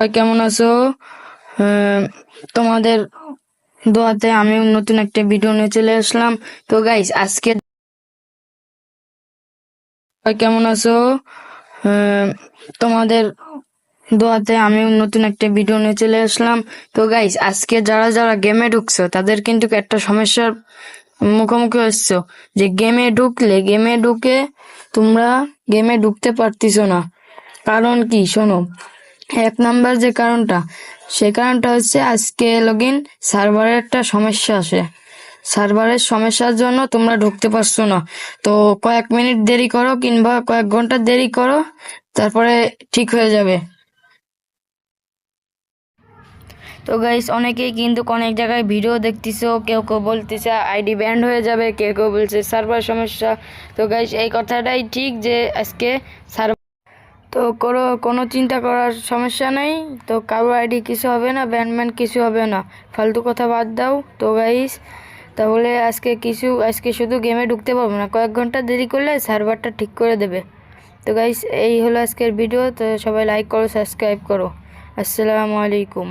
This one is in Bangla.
কেমন আছো? তোমাদের দোয়াতে আমি নতুন একটা ভিডিও নিয়ে চলে আসলাম। তো গাইস আজকে কেমন আছো? তোমাদের দোয়াতে আমি নতুন একটা ভিডিও নিয়ে চলে আসলাম। তো গাইস আজকে যারা যারা গেমে ঢুকছো, তাদের কিন্তু একটা সমস্যার মুখোমুখি হচ্ছো। যে গেমে ঢুকলে গেমে ঢুকে তোমরা গেমে ঢুকতে পারতিছো না। কারণ কি? শোনো এক নাম্বার যে কারণটা, সে কারণটা হচ্ছে আজকে লগইন সার্ভারের একটা সমস্যা আছে সার্ভারের সমস্যার জন্য তোমরা ঢুকতে পারছ না। তো কয়েক মিনিট দেরি করো কিংবা কয়েক ঘণ্টা দেরি করো, তারপরে ঠিক হয়ে যাবে। তো গাইস অনেকেই কিন্তু অনেক জায়গায় ভিডিও দেখতেছো, কেউ কেউ বলতেছে আইডি ব্যান্ড হয়ে যাবে, কেউ কেউ বলছে সার্ভার সমস্যা। তো গাইস এই কথাটাই ঠিক যে আজকে সার্ভার তো কোনো কোনো চিন্তা করার সমস্যা নেই। তো কারও আইডি কিছু হবে না, ব্যান্ডম্যান কিছু হবে না। ফালতু কথা বাদ দাও। তো গাইস তাহলে আজকে কিছু, আজকে শুধু গেমে ঢুকতে পারব না, কয়েক ঘণ্টা দেরি করলে সার্ভারটা ঠিক করে দেবে। তো গাইস এই হলো আজকের ভিডিও তো সবাই লাইক করো সাবস্ক্রাইব করো। আসসালামু আলাইকুম।